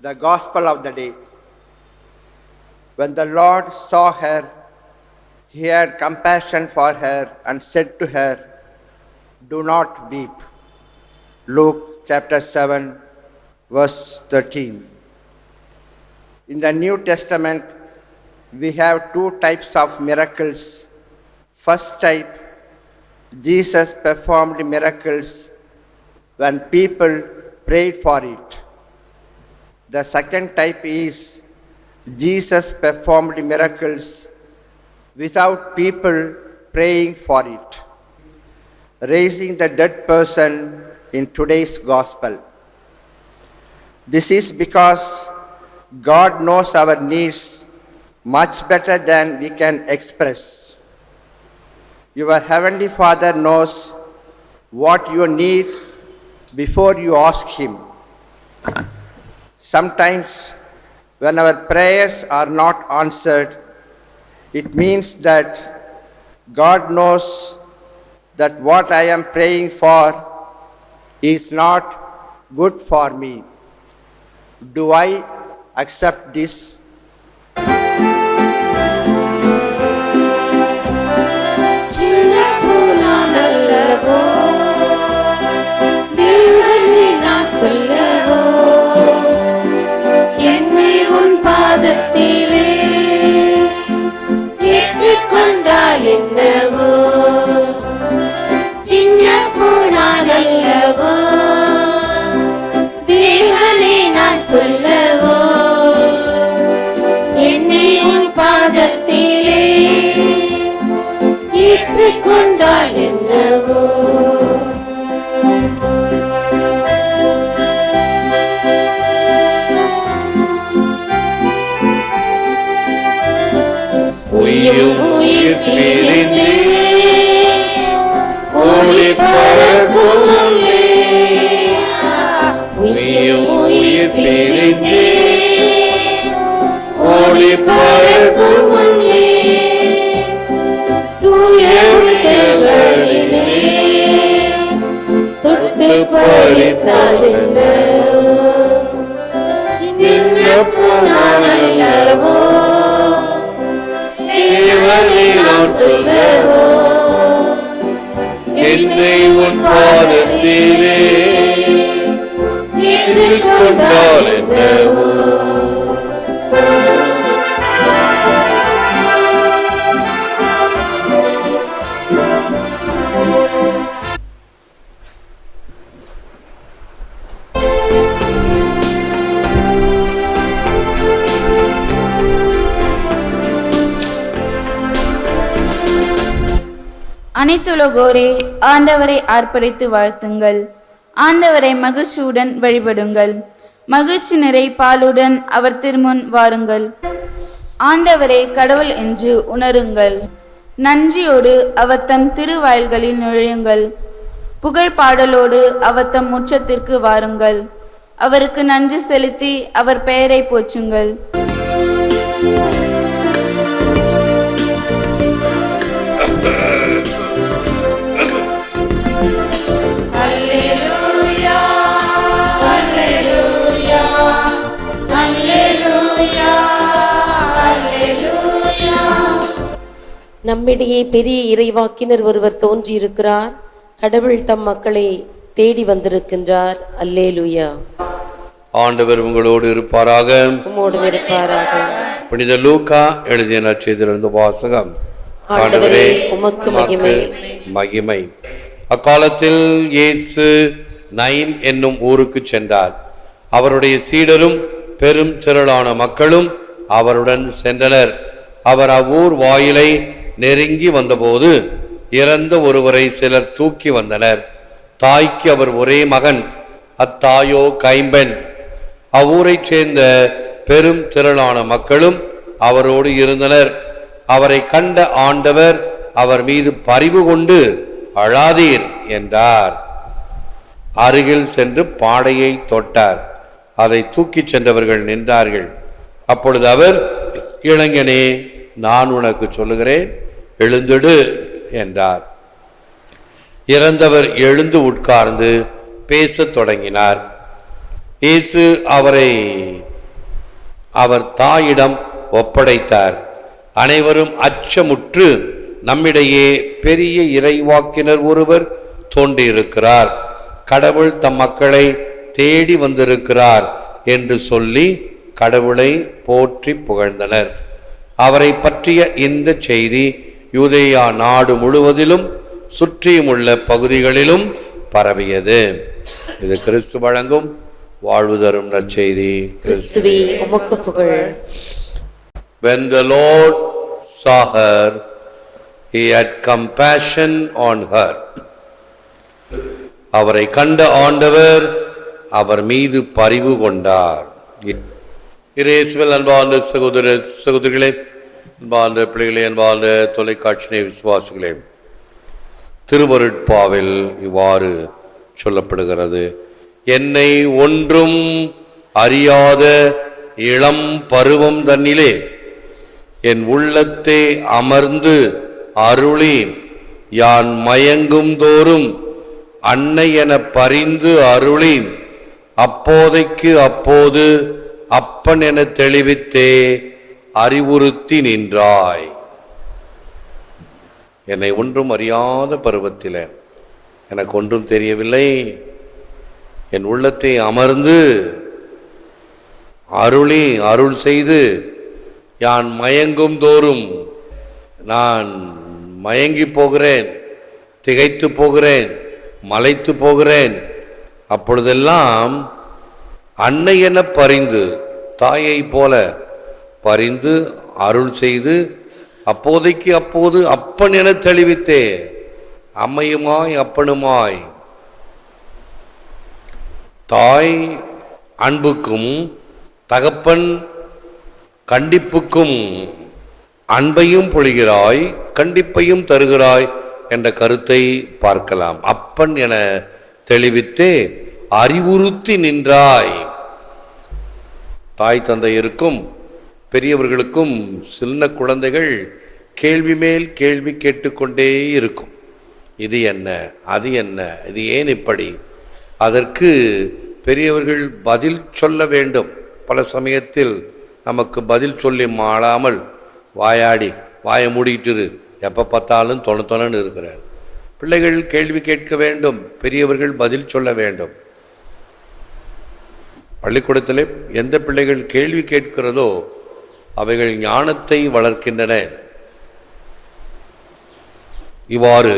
the gospel of the day. When the Lord saw her, he had compassion for her and said to her, Do not weep. Luke chapter 7, verse 13. In the New Testament, we have two types of miracles. First type, Jesus performed miracles when people prayed for it. The second type is Jesus performed miracles without people praying for it, raising the dead person in today's gospel. This is because God knows our needs much better than we can express. Your Heavenly Father knows what you need before you ask Him. Sometimes, when our prayers are not answered, it means that God knows that what I am praying for is not good for me. Do I accept this? ஏற்றுக்கொண்டால் என்னவோ? சின்ன பூனானல்லவோ தொட்டு பறித்தால் என்ன சின்ன புனானல்லவோ தேவனை நான் சொல்லவோ என்னை உன் பாதத்திலே ஏற்றுக்கொண்டால் அனைத்துலகோரே ஆண்டவரை அர்ப்பணித்து வாழ்த்துங்கள். ஆண்டவரை மகிழ்ச்சியுடன் வழிபடுங்கள். மகிழ்ச்சி நிறை பாலுடன் அவர் திருமுன் வாருங்கள். ஆண்டவரை கடவுள் என்று உணருங்கள். நன்றியோடு அவத்தம் திருவாயில்களில் நுழையுங்கள். புகழ் பாடலோடு அவத்தம் முற்றத்திற்கு வாருங்கள். அவருக்கு நன்றி செலுத்தி அவர் பெயரை போச்சுங்கள் நம்மிடையே பெரிய இறைவாக்கினர் ஒருவர் தோன்றியிருக்கிறார். கடவுள் தம் மக்களை தேடி வந்திருக்கின்றார். அல்லேலூயா. ஆண்டவர் உங்களோடு இருப்பாராக. உம்மோடு இருப்பாராக. புனித லூக்கா எழுதிய நற்செய்திலிருந்து வாசகம். ஆண்டவரே, உமக்கு மகிமை. மகிமை. அக்காலத்தில் இயேசு நைன் என்னும் ஊருக்கு சென்றார். அவருடைய சீடரும் பெரும் திரளான மக்களும் அவருடன் சென்றனர். அவர் அவ்வூர் வாயிலை நெருங்கி வந்தபோது இறந்த ஒருவரை சிலர் தூக்கி வந்தனர். தாய்க்கு அவர் ஒரே மகன் அத்தாயோ கைம்பெண். அவ்வூரைச் சேர்ந்த பெரும் திரளான மக்களும் அவரோடு இருந்தனர். அவரை கண்ட ஆண்டவர் அவர் மீது பரிவு கொண்டு அழாதீர் என்றார். அருகில் சென்று பாடையை தொட்டார். அதை தூக்கிச் சென்றவர்கள் நின்றார்கள். அப்பொழுது அவர் இளைஞனே நான் உனக்கு சொல்லுகிறேன் எழுந்துடு என்றார். இறந்தவர் எழுந்து உட்கார்ந்து பேசத் தொடங்கினார். இயேசு அவரை அவர் தாயிடம் ஒப்படைத்தார். அனைவரும் அச்சமுற்று நம்மிடையே பெரிய இறைவாக்கினர் ஒருவர் தோன்றியிருக்கிறார். கடவுள் தம் மக்களை தேடி வந்திருக்கிறார் என்று சொல்லி கடவுளை போற்றி புகழ்ந்தனர். அவரை பற்றிய இந்த செய்தி யூதேயா நாடு முழுவதிலும் சுற்றியுமுள்ள பகுதிகளிலும் பரவியது. இது கிறிஸ்து வழங்கும் வாழ்வு தரும் நற்செய்தி. When the Lord saw her, he had compassion on her. அவரை கண்ட ஆண்டவர் அவர் மீது பரிவு கொண்டார். இரேசுவில் அன்பார்ந்த சகோதர சகோதரிகளே அன்பார்ந்த பிள்ளைகளே அன்பார்ந்த தொலைக்காட்சி விசுவாசிகளே திருவருட்பாவில் இவ்வாறு சொல்லப்படுகிறது. என்னை ஒன்றும் அறியாத இளம் பருவம் தன்னிலே என் உள்ளத்தை அமர்ந்து அருளி யான் மயங்கும் தோறும் அன்னை என பரிந்து அருளி அப்போதைக்கு அப்போது அப்பன் என தெளிவித்தே அறிவுறுத்தி நின்றாய். என்னை ஒன்றும் அறியாத பருவத்தில் எனக்கு ஒன்றும் தெரியவில்லை. என் உள்ளத்தை அமர்ந்து அருளி அருள் செய்து யான் மயங்கும் தோறும் நான் மயங்கி போகிறேன் திகைத்து போகிறேன் மலைத்து போகிறேன். அப்பொழுதெல்லாம் அன்னை என பறிந்து தாயை போல பரிந்து அருள் செய்து அப்போதைக்கு அப்போது அப்பன் என தெளிவித்தே அம்மையுமாய் அப்பனுமாய். தாய் அன்புக்கும் தகப்பன் கண்டிப்புக்கும் அன்பையும் பொழிகிறாய் கண்டிப்பையும் தருகிறாய் என்ற கருத்தை பார்க்கலாம். அப்பன் என தெளிவித்தே அறிவுறுத்தி நின்றாய். தாய் தந்தை இருக்கும் பெரியவர்களுக்கும் சின்ன குழந்தைகள் கேள்வி மேல் கேள்வி கேட்டுக்கொண்டே இருக்கும். இது என்ன? அது என்ன? இது ஏன் இப்படி? அதற்கு பெரியவர்கள் பதில் சொல்ல வேண்டும். பல சமயத்தில் நமக்கு பதில் சொல்லி மாளாமல் வாயாடி வாயை மூடிட்டு எப்போ பார்த்தாலும் தொண தொணன்னு இருக்கிறார். பிள்ளைகள் கேள்வி கேட்க வேண்டும். பெரியவர்கள் பதில் சொல்ல வேண்டும். பள்ளிக்கூடத்திலே எந்த பிள்ளைகள் கேள்வி கேட்கிறதோ அவைகள் ஞானத்தை வளர்க்கின்றன. இவ்வாறு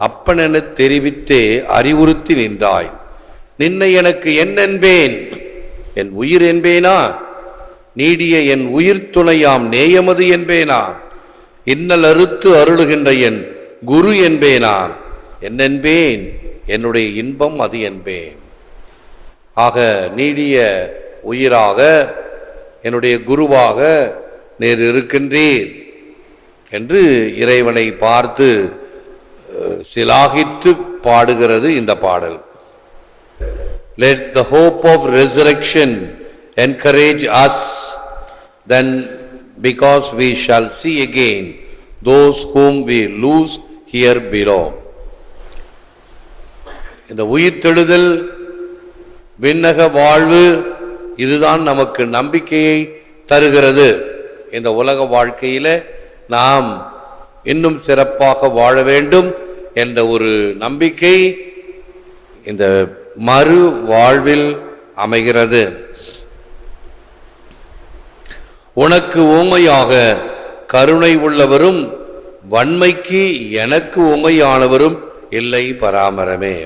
அப்பனென தெரிவித்தே அறிவுறுத்தி நின்றாய். நின்னை எனக்கு என்னென்பேன் என் உயிர் என்பேனா? நீடிய என் உயிர் துணையாம் நேயமது என்பேனா? இன்னல் அறுத்து அருளுகின்ற என் குரு என்பேனா? என்னென்பேன் என்னுடைய இன்பம் அது என்பேன். ஆக நீடிய உயிராக என்னுடைய குருவாக நேர் இருக்கின்றீர் என்று இறைவனை பார்த்து சிலாகித்து பாடுகிறது இந்த பாடல். Let the hope of resurrection encourage us then because we shall see again those whom we lose here below இந்த உயிர் தெழுதல் விண்ணக வாழ்வு இதுதான் நமக்கு நம்பிக்கையை தருகிறது. இந்த உலக வாழ்க்கையில் நாம் இன்னும் சிறப்பாக வாழ வேண்டும் என்ற ஒரு நம்பிக்கை இந்த மறு வாழ்வில் அமைகிறது. உனக்கு ஊமையாக கருணை உள்ளவரும் வன்மைக்கு எனக்கு ஊமையானவரும் இல்லை பராமரமே.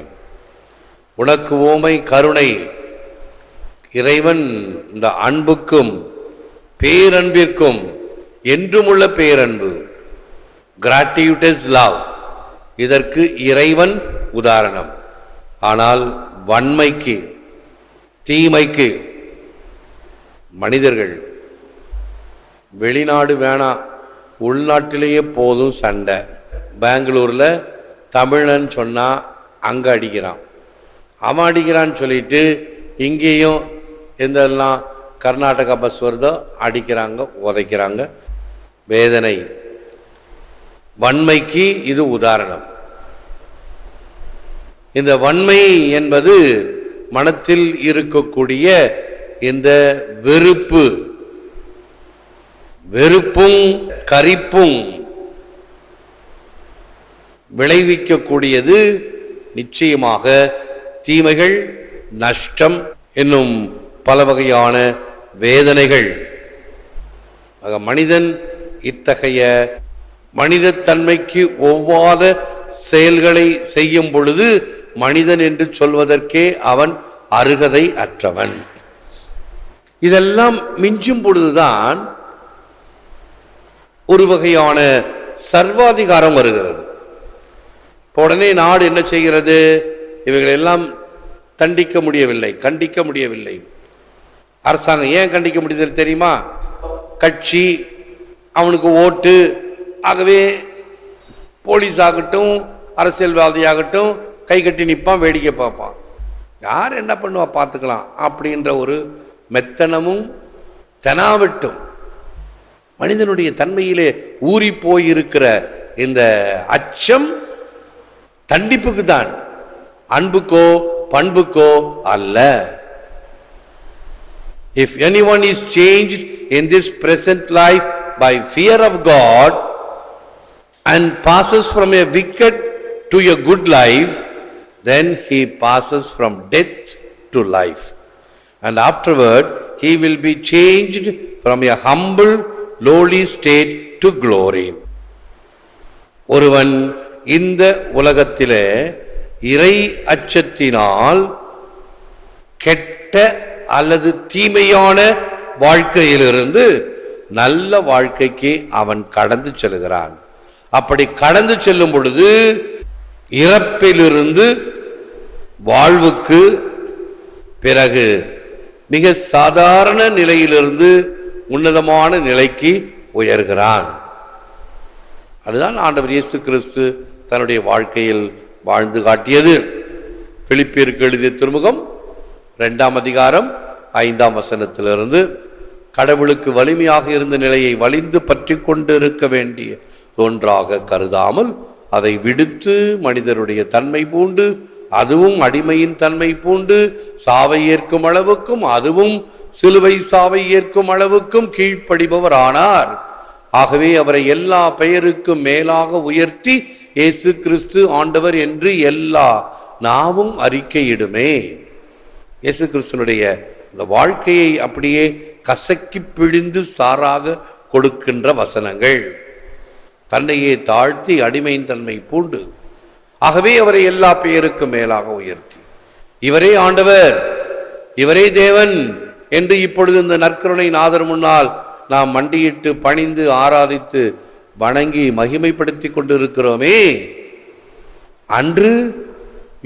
உனக்கு ஊமை கருணை இறைவன் இந்த அன்புக்கும் பேரன்பிற்கும் என்றுமுள்ள பேரன்பு. கிராட்டியூட்டஸ் லவ் இதற்கு இறைவன் உதாரணம். ஆனால் வன்மைக்கு தீமைக்கு மனிதர்கள் வெளிநாடு வேணாம் உள்நாட்டிலேயே போதும் சண்டை. பெங்களூரில் தமிழன் சொன்னால் அங்கே அடிக்கிறான். அவன் அடிக்கிறான்னு சொல்லிட்டு இங்கேயும் எந்தெல்லாம் கர்நாடகா பஸ் வருதோ அடிக்கிறாங்க உதைக்கிறாங்க. வேதனை. வன்மைக்கு இது உதாரணம். இந்த வன்மை என்பது மனத்தில் இருக்கக்கூடிய இந்த வெறுப்பு. வெறுப்பும் கரிப்பும் விளைவிக்கக்கூடியது நிச்சயமாக தீமைகள் நஷ்டம் என்னும் பல வகையான வேதனைகள். ஆக மனிதன் இத்தகைய மனிதத்தன்மைக்கு ஒவ்வாத செயல்களை செய்யும் பொழுது மனிதன் என்று சொல்வதற்கே அவன் அருகதை அற்றவன். இதெல்லாம் மிஞ்சும் பொழுதுதான் ஒரு வகையான சர்வாதிகாரம் வருகிறது. உடனே நாடு என்ன செய்கிறது? இவைகளெல்லாம் தண்டிக்க முடியவில்லை கண்டிக்க முடியவில்லை. அரசாங்கம் ஏன் கண்டிக்க முடியுது தெரியுமா? கட்சி அவனுக்கு ஓட்டு. ஆகவே போலீஸ் ஆகட்டும் அரசியல்வாதியாகட்டும் கை கட்டி நிற்பான் வேடிக்கை பார்ப்பான். யார் என்ன பண்ணுவா பார்த்துக்கலாம். அப்படின்ற ஒரு மெத்தனமும் தெனாவட்டும். மனிதனுடைய தன்மையிலே ஊறி போயிருக்கிற இந்த அச்சம் தண்டிப்புக்கு தான் அன்புக்கோ பண்புக்கோ அல்ல. If anyone is changed in this present life by fear of God and passes from a wicked to a good life, then he passes from death to life. And afterward, he will be changed from a humble, lowly state to glory. ஒருவன் இந்த உலகத்திலே இறை அச்சத்தினால் கெட்ட அல்லது தீமையான வாழ்க்கையிலிருந்து நல்ல வாழ்க்கைக்கு அவன் கடந்து செல்கிறான். அப்படி கடந்து செல்லும் பொழுது இறப்பிலிருந்து வாழ்வுக்கு பிறகு மிக சாதாரண நிலையிலிருந்து உன்னதமான நிலைக்கு உயர்கிறான். அதுதான் ஆண்டவர் இயேசு கிறிஸ்து தன்னுடைய வாழ்க்கையில் வாழ்ந்து காட்டியது. பிலிப்பியருக்கு எழுதிய திருமுகம் ரெண்டாம் அதிகாரம் ஐந்தாம் வசனத்திலிருந்து கடவுளுக்கு வலிமையாக இருந்த நிலையை வலிந்து பற்றி கொண்டு இருக்க வேண்டிய ஒன்றாக கருதாமல் அதை விடுத்து மனிதருடைய தன்மை பூண்டு அதுவும் அடிமையின் தன்மை பூண்டு சாவை ஏற்கும் அளவுக்கும் அதுவும் சிலுவை சாவை ஏற்கும் அளவுக்கும் கீழ்ப்படிபவர் ஆனார் ஆகவே அவரை எல்லா பெயருக்கும் மேலாக உயர்த்தி இயேசு கிறிஸ்து ஆண்டவர் என்று எல்லா நாவும் அறிக்கையிடுமே. இயேசு கிறிஸ்தனுடைய இந்த வாழ்க்கையை அப்படியே கசக்கி பிழிந்து சாராக கொடுக்கின்ற வசனங்கள். தன்னையே தாழ்த்தி அடிமையின் தன்மை பூண்டு. ஆகவே அவரை எல்லா பெயருக்கும் மேலாக உயர்த்தி. இவரே ஆண்டவர் இவரே தேவன் என்று இப்பொழுது இந்த நற்கருணை நாதர் முன்னால் நாம் மண்டியிட்டு பணிந்து ஆராதித்து வணங்கி மகிமைப்படுத்தி கொண்டிருக்கிறோமே. அன்று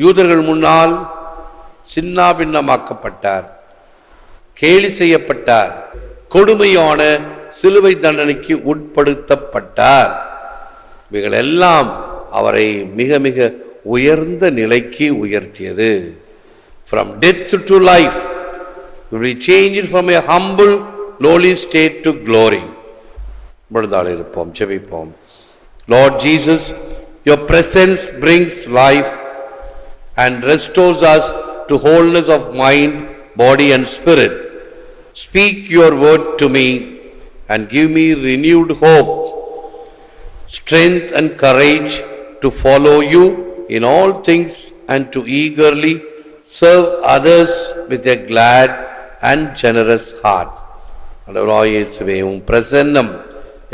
யூதர்கள் முன்னால் சின்னாபின்னமாக்கப்பட்டார். கேலி செய்யப்பட்டார். கொடுமையான சிலுவை தண்டனைக்கு உட்படுத்தப்பட்டார். இவைகளெல்லாம் அவரை மிக மிக உயர்ந்த நிலைக்கு உயர்த்தியது. From death to life will be changed from a humble lowly state to இருப்போம் செபிப்போம். Lord Jesus your presence brings life and restores us to wholeness of mind body and spirit speak your word to me and give me renewed hope strength and courage to follow you in all things and to eagerly serve others with a glad and generous heart. ஆண்டவராகிய இயேசுவே உம் பிரசன்னம்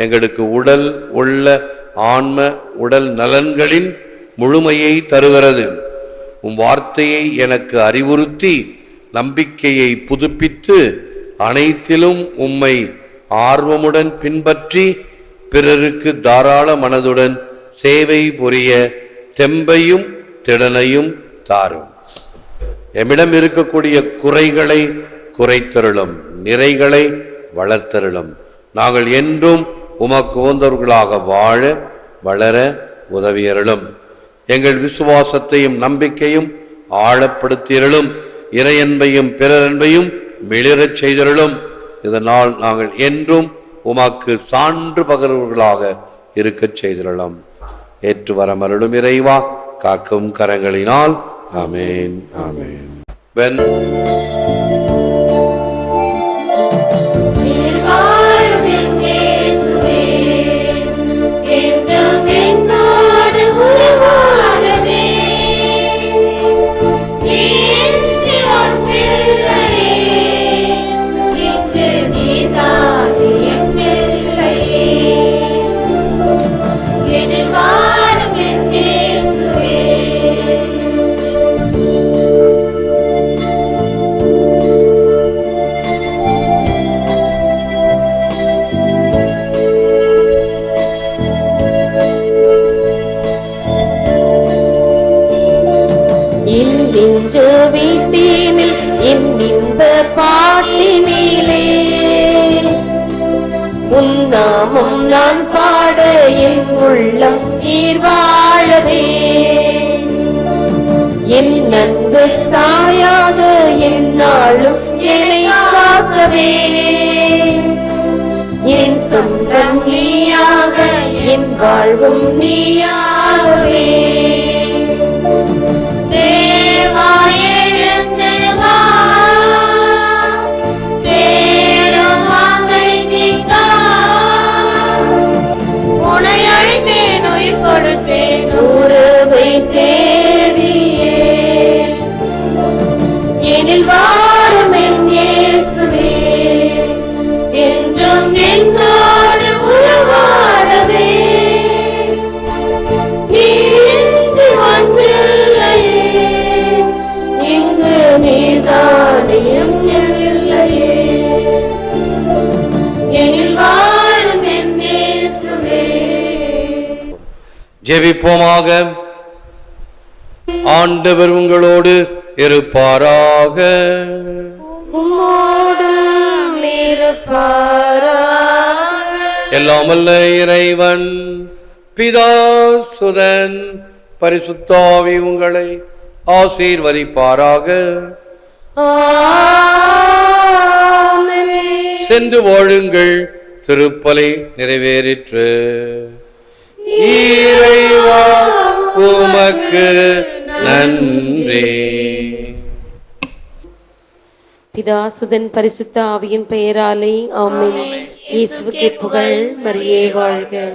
எங்களுக்கு உடல் உள்ள ஆன்ம உடல் நலன்களின் முழுமையை தருகிறது உம் வார்த்தையை எனக்கு அறிவுறுத்தி நம்பிக்கையை புதுப்பித்து அனைத்திலும் உம்மை ஆர்வமுடன் பின்பற்றி பிறருக்கு தாராள மனதுடன் சேவை புரிய தெம்பையும் திடனையும் தாரும். எம்மிடம் இருக்கக்கூடிய குறைகளை குறைத்தருளும் நிறைகளை வளர்த்தருளும். நாங்கள் என்றும் உமக்கு உந்தவர்களாக வாழ வளர உதவியருளும். எங்கள் விசுவாசத்தையும் நம்பிக்கையும் ஆழப்படுத்தியருளும். இறையன்பையும் பிறரன்பையும் மிளிரச் செய்தருளும். இதனால் நாங்கள் என்றும் உமாக்கு சான்று பகர்வர்களாக இருக்கச் செய்திருளம். ஏற்று வரமருளும் இறைவா காக்கும் கரங்களினால். ஆமென் ஆமென். வென் இன்று வீட்டினில் என் இன்ப பாட்டினிலே. உன்னாமும் நான் பாட என் உள்ளம் நீர் வாழவே என் நன்பு தாயாக என்னாலும் என்னை காக்கவே என் சொந்தம் நீயாக என் வாழ்வும் நீயாகவே. ஜெபிப்போமாக. ஆண்டவர் உங்களோடு இருப்பாராக. எல்லாம் இறைவன் பிதா சுதன் பரிசுத்தாவி உங்களை ஆசீர்வதிப்பாராக. சென்று வாழுங்கள் திருப்பலை நிறைவேறிற்று. இறைவா உமக்கு நன்றி. பிதாசுதன் பரிசுத்த ஆவியின் பெயராலே ஆமென். இயேசுவுக்கே புகழ் மரியே வாழ்க.